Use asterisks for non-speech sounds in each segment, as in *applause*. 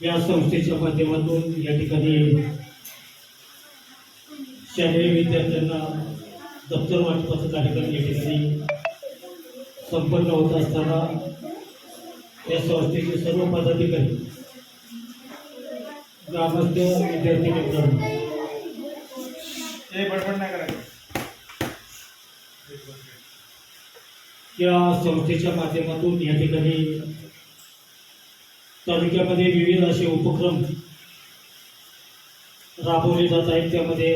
या संस्थेच्या माध्यमातून या ठिकाणी शालेय विद्यार्थ्यांना दप्तर वाटपाचा कार्यक्रम या ठिकाणी संपन्न होत असताना या संस्थेचे सर्व पदाधिकारी ग्रामस्थ विद्यार्थी मित्रांनो. बडबड नाही करायचं. या संस्थेच्या माध्यमातून या ठिकाणी तालुक्यामध्ये विविध असे उपक्रम राबवले जात आहेत. त्यामध्ये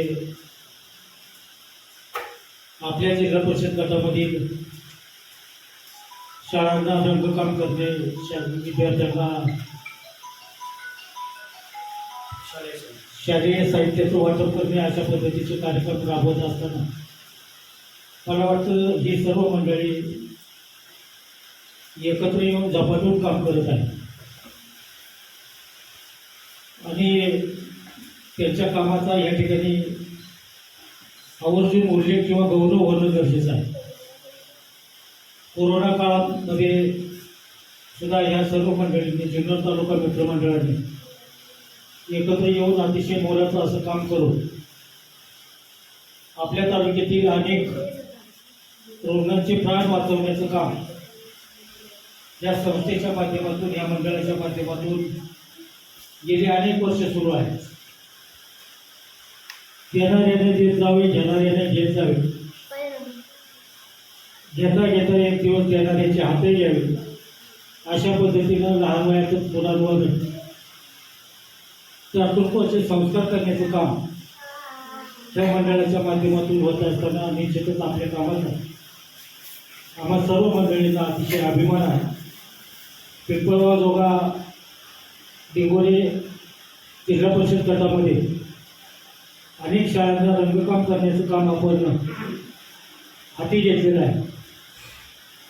आपल्या जिल्हा परिषद गटामधील शाळांना रंगकाम करणे शा- विद्यार्थ्यांना शालेय साहित्याचं वाटप करणे अशा पद्धतीचे कार्यक्रम राबवत असताना मला वाटतं ही सर्व मंडळी एकत्र येऊन झपाटून काम करत आहे आणि त्यांच्या कामाचा या ठिकाणी आवर्जून उल्लेख किंवा गौरव होणं गरजेचं आहे. कोरोना काळामध्ये सुद्धा ह्या सर्व मंडळींनी जुन्नर तालुका मित्रमंडळाने एकत्र येऊन अतिशय मोलाचं असं काम करून आपल्या तालुक्यातील अनेक रुग्णांचे प्राण वाचवण्याचं काम या संस्थेच्या माध्यमातून या मंडळाच्या माध्यमातून गेली अनेक वर्ष सुरू आहे. देणाऱ्याने देत जावे घेणाऱ्याने घेत जावे. घेता घेता एक दिवस देणाऱ्याचे हातही यावे. अशा पद्धतीनं लहान वयातच मुलांवर कर्तृत्वाचे संस्कार करण्याचं काम त्या मंडळाच्या माध्यमातून होत असताना निश्चितच आपल्या कामाचा आम्हा सर्व मंडळींना अतिशय अभिमान आहे. पिंपळवा जोगा दिगोरे जिल्हा परिषद गटामध्ये अनेक शाळांना रंगकाम करण्याचं काम आपण हाती घेतलेलं आहे.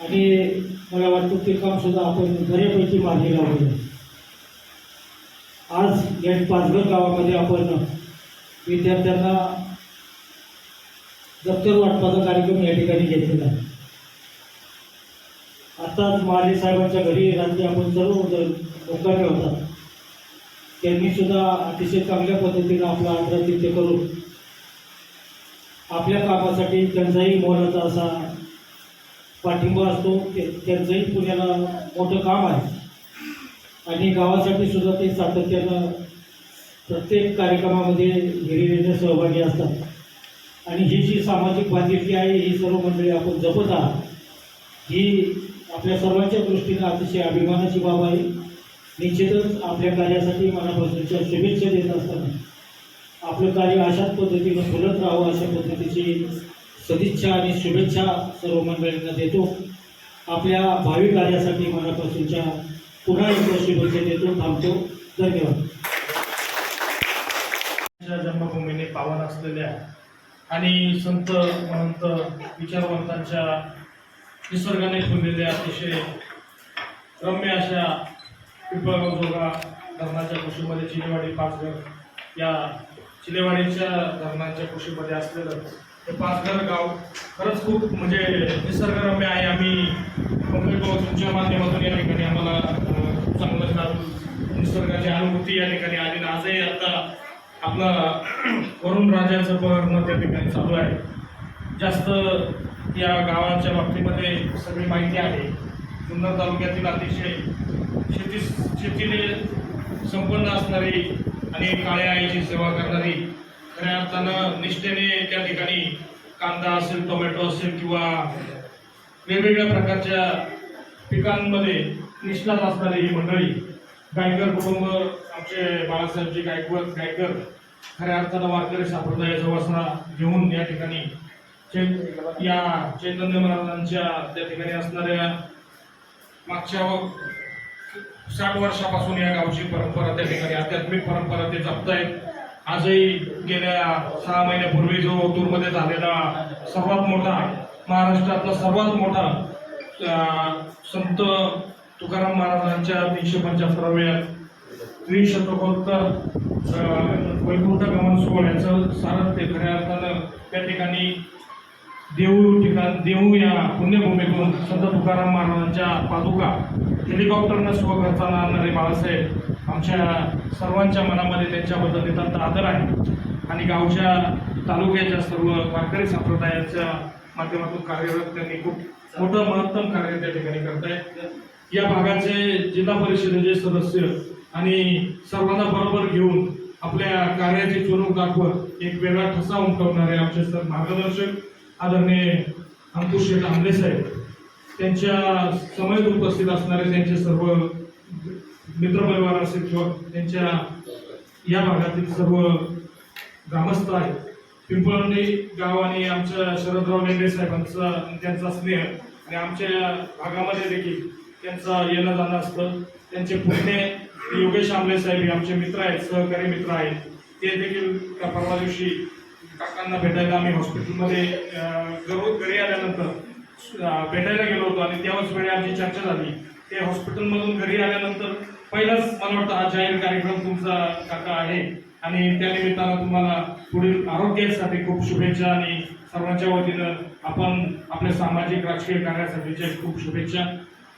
आणि मला वाटतं ते कामसुद्धा आपण बऱ्यापैकी मागे लावलेलं आहे. आज या पाचगड गावामध्ये आपण विद्यार्थ्यांना दप्तर वाटपाचा कार्यक्रम या ठिकाणी घेतलेला आहे. आताच माले साहेबांच्या घरी रात्री आपण सर्व लोकांनी होतात. त्यांनी सुद्धा अतिशय चांगल्या पद्धतीनं आपला आदरातिथ्य करून आपल्या कामासाठी त्यांचाही मोलाचा असा पाठिंबा असतो. ते- त्यांचंही पुण्याला मोठं काम आहे. आणि गावासाठी सुद्धा ते सातत्यानं प्रत्येक कार्यक्रमामध्ये हिरिरीने सहभागी असतात. आणि ही जी सामाजिक बांधिलकी आहे ही सर्व मंडळी आपण जपत आहात ही आपल्या सर्वांच्या दृष्टीनं अतिशय अभिमानाची बाब आहे. निश्चितच आपल्या कार्यासाठी मनापासूनच्या शुभेच्छा देत असताना आपलं कार्य अशाच पद्धतीनं फुलत राहावं अशा पद्धतीची सदिच्छा आणि शुभेच्छा सर्व मंडळींना देतो. आपल्या भावी कार्यासाठी मनापासूनच्या पुन्हा एकदा शुभेच्छा देतो थांबतो. धन्यवाद. जन्मभूमीने पावन असलेल्या आणि संत महंत विचारवंतांच्या निसर्गाने फुललेल्या अतिशय रम्य अशा पिंपळगाव जोगा धरणाच्या कुशीमध्ये चिलेवाडी पाचघर या चिलेवाडीच्या धरणाच्या कुशीमध्ये असलेलं हे पाचघर गाव खरंच खूप म्हणजे निसर्गरम्य आहे. आम्ही पंकजभाऊ तुमच्या माध्यमातून या ठिकाणी आम्हाला चांगलं काम निसर्गाची अनुभूती या ठिकाणी आली आजही आता आपला *clears throat* वरुण राजाचं बघणं त्या ठिकाणी चालू आहे. जास्त या गावाच्या बाबतीमध्ये सगळी माहिती आहे. जुन्नर तालुक्यातील अतिशय शेती शेतीने संपन्न असणारी आणि काळ्या आईची सेवा करणारी खऱ्या अर्थानं निष्ठेने त्या ठिकाणी कांदा असेल टोमॅटो असेल किंवा वेगवेगळ्या प्रकारच्या पिकांमध्ये निष्ठात असणारी ही मंडळी गायकर कुटुंब आमचे बाळासाहेबजी गायकवाड गायकर खऱ्या अर्थानं वारकरी संप्रदायाचा वासना घेऊन या ठिकाणी चैत या चैतन्य महाराजांच्या त्या ठिकाणी असणाऱ्या मागच्या साठ वर्षापासून या गावची परंपरा त्या ठिकाणी आध्यात्मिक परंपरा ते जपतायत. आजही गेल्या सहा महिन्यापूर्वी जो तूरमध्ये झालेला सर्वात मोठा महाराष्ट्रातला सर्वात मोठा संत तुकाराम महाराजांच्या तीनशे पंच्याहत्तराव्या त्रिशतकोत्तर वैकुंठ गमन सोहळ्याचं सारं ते खऱ्या अर्थानं त्या ठिकाणी देऊ ठिकाण देऊ या पुण्यभूमीतून संत तुकाराम महाराजांच्या पादुका हेलिकॉप्टरनं स्वखर्चानं आणणारे बाळासाहेब आमच्या सर्वांच्या मनामध्ये त्यांच्याबद्दल नितांत आदर आहे. आणि गावच्या तालुक्याच्या सर्व वारकरी संप्रदायाच्या माध्यमातून कार्यरत त्यांनी खूप मोठं महत्तम कार्य त्या ठिकाणी करत आहेत. या भागाचे जिल्हा परिषदेचे सदस्य आणि सर्वांना बरोबर घेऊन आपल्या कार्याची चुरूक दाखवत एक वेगळा ठसा उमटवणारे आमचे सर मार्गदर्शक आदरणीय अंकुश शेठ आंबले साहेब त्यांच्या समयेत उपस्थित असणारे त्यांचे सर्व मित्रपरिवार असेल किंवा त्यांच्या या भागातील सर्व ग्रामस्थ आहेत पिंपळणी गाव आणि आमच्या शरदराव लेंडे साहेबांचा त्यांचा स्नेह आणि आमच्या भागामध्ये देखील त्यांचा येणं जाणं असतं. त्यांचे पुतणे योगेश आंबले साहेब हे आमचे मित्र आहेत सहकारी मित्र आहेत. ते देखील त्या परवा दिवशी काकांना भेटायला आम्ही हॉस्पिटलमध्ये अं, घरी आल्यानंतर भेटायला गेलो होतो आणि त्याच वेळी आमची चर्चा झाली. ते हॉस्पिटलमधून घरी आल्यानंतर पहिलाच मला वाटतं हा जाहीर कार्यक्रम तुमचा काका आहे. आणि त्यानिमित्तानं तुम्हाला पुढील आरोग्यासाठी खूप शुभेच्छा आणि सर्वांच्या वतीनं आपण आपल्या सामाजिक राजकीय कार्यासाठीच्या खूप शुभेच्छा.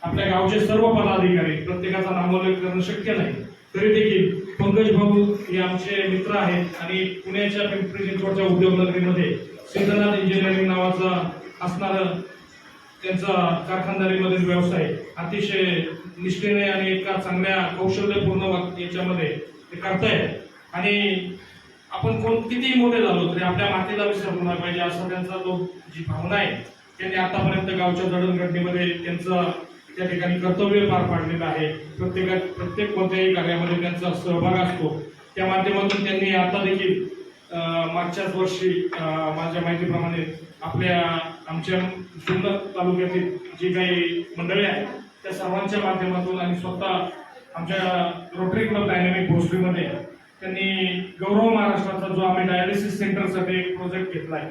आपल्या गावचे सर्व पदाधिकारी प्रत्येकाचा नामोल्लेख करणं शक्य नाही. तरी देखील पंकज भाऊ हे आमचे मित्र आहेत आणि पुण्याच्या पिंपरी चिंचवडच्या उद्योगनगरीमध्ये सिद्धनाथ इंजिनिअरिंग नावाचा असणारं त्यांचा कारखानदारीमधील व्यवसाय अतिशय निष्ठेने आणि एका चांगल्या कौशल्यपूर्ण याच्यामध्ये ते करतायत. आणि आपण कोण कितीही मोठे झालो तरी आपल्या मातीला विसरू नाही पाहिजे असा त्यांचा जो जी भावना आहे त्यांनी आतापर्यंत गावच्या जडणघडणीमध्ये त्यांचं त्या ठिकाणी कर्तव्य पार पाडलेलं आहे. प्रत्येका प्रत्येक कोणत्याही कार्यामध्ये त्यांचा सहभाग असतो. त्या माध्यमातून त्यांनी आता देखील मागच्याच वर्षी माझ्या माहितीप्रमाणे आपल्या आमच्या जुन्नर तालुक्यातील जी काही मंडळी आहेत त्या सर्वांच्या माध्यमातून आणि स्वतः आमच्या रोटरी क्लब डायनॅमिक भोसरीमध्ये त्यांनी गौरव महाराष्ट्राचा जो आम्ही डायलिसिस सेंटरसाठी एक प्रोजेक्ट घेतला आहे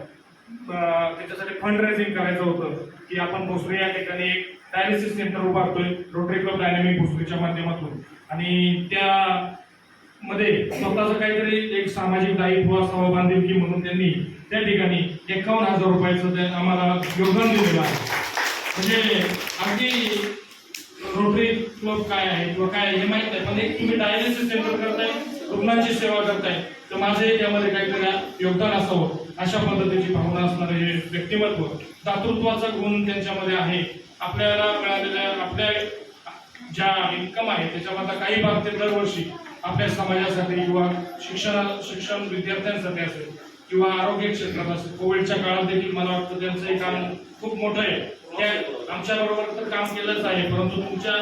त्याच्यासाठी फंड रेझिंग करायचं होतं. की आपण भोसरी या ठिकाणी एक डायलिसिस सेंटर उभारतोय रोटरी क्लब डायनॅमिक भोसरीच्या माध्यमातून. आणि त्या मध्ये स्वतःचं काहीतरी एक सामाजिक दायित्व असावं बांधिलकी म्हणून त्यांनी त्या ठिकाणी एकावन्न हजार रुपयाचं आम्हाला योगदान दिलेलं आहे. म्हणजे अगदी रोटरी क्लब काय आहे किंवा काय हे माहीत नाही पण एक तुम्ही डायलिसिस सेंटर करताय रुग्णांची सेवा करताय तर माझे यामध्ये काहीतरी योगदान असावं. अशा पद्धतीची भावना असणारे हे व्यक्तिमत्व दातृत्वाचा गुण त्यांच्यामध्ये आहे. आपल्याला मिळालेल्या आपल्या ज्या इन्कम आहे त्याच्यामधला काही भाग ते दरवर्षी आपल्या समाजासाठी किंवा शिक्षणा शिक्षण विद्यार्थ्यांसाठी असेल किंवा आरोग्य क्षेत्रात असेल. कोविडच्या काळात देखील मला वाटतं त्यांचं हे काम खूप मोठं आहे. त्या आमच्याबरोबर तर काम केलंच आहे परंतु तुमच्या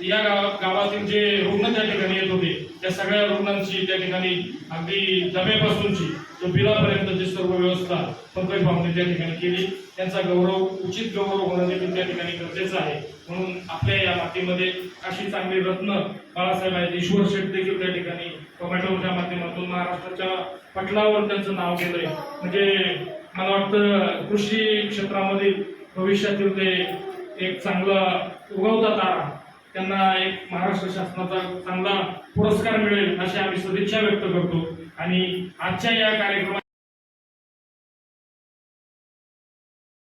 या गावातील जे रुग्ण त्या ठिकाणी येत होते त्या सगळ्या रुग्णांची त्या ठिकाणी अगदी डब्यापासूनची जो बिलापर्यंतची सर्व व्यवस्था पंकज भाऊने त्या ठिकाणी केली त्यांचा गौरव उचित गौरव होणं देखील त्या ठिकाणी गरजेचं आहे. म्हणून आपल्या या मातीमध्ये अशी चांगली रत्न बाळासाहेब आहेत. ईश्वर शेठ देखील त्या ठिकाणी टोमॅटोच्या माध्यमातून महाराष्ट्राच्या पटलावर त्यांचं नाव गेलंय म्हणजे मला वाटतं कृषी क्षेत्रामध्ये भविष्यातील ते एक चांगला उगवता तारा त्यांना एक महाराष्ट्र शासनाचा चांगला पुरस्कार मिळेल अशी आम्ही सदिच्छा व्यक्त करतो. आणि आजच्या या कार्यक्रमात